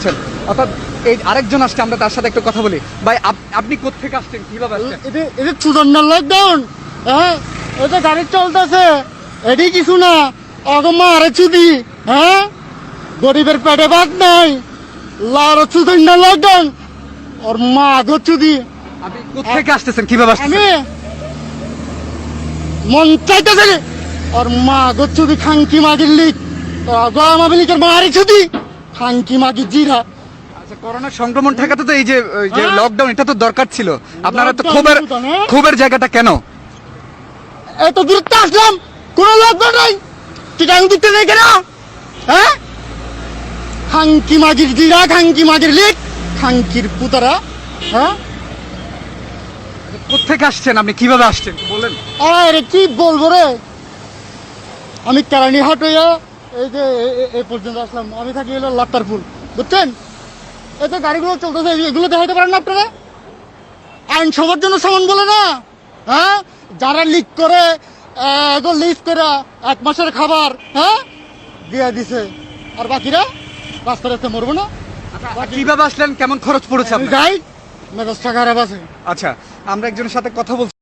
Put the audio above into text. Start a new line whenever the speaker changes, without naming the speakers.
করছেন অর্থাৎ এই আরেকজন আসছে আমরা তার সাথে একটু কথা বলি। ভাই আপ- আপনি কোথেকে আসছেন? কীভাবে আসছেন?
এটা এটা চুদন্ডার লকডাউন হ্যাঁ? এটা গাড়ি চলতেছে এটি কিছু না। অগমা আরে চুদি হ্যাঁ? গরিবের পেটে ভাত নাই। লার চুদন্ডার লকডাউন ওর মা আগো চুদি।
আপনি কোথেকে আসতেছেন? কীভাবে আসছেন
আমি মন চাইতেছে ওর মা আগো চুদি খাঙ্কি মাগির লিক। আগো আমাকে লিকের মারি চুদি। খাঙ্কি মাগি জিরা।
আচ্ছা করোনা সংক্রমণ ঠেকাতে তো এই যে যে
হ্যাঁ?
লকডাউন এটা তো দরকার ছিল। আপনারা তো ক্ষোভের ক্ষোভের জায়গাটা কেন?
এত দূরত্ব আসলাম। কোনো লকডাউন নাই। টিকাং দিতে নেই কেন হ্যাঁ? খাঙ্কি মাগির জিরা খাঙ্কি মাগির লিক খাঙ্কির পুতারা। হ্যাঁ?
কোথেকে আসছেন? আপনি কীভাবে আসছেন? বলেন।
আরে কি বলব রে? আমি কেরানি হাট হইয়া এই যে এই পর্যন্ত আসলাম। আমি থাকি হলো লাট্টারপুর বুঝছেন? এই তো গাড়িগুলো চলতেছে এগুলো দেখাইতে পারেন না আপনারা? আইন সবার জন্য সমান বলে না? হ্যাঁ? যারা লিক করে এগুলো লিস্ট করে এক মাসের খাবার হ্যাঁ? দিয়ে দিছে। আর বাকিরা? রাস্তা রাস্তা মরবো না।
কীভাবে আসলেন? কেমন খরচ পড়েছে
আমি
আপনার?
যাই মেজাজটা খারাপ আছে।
আচ্ছা আমরা একজনের সাথে কথা বলছি।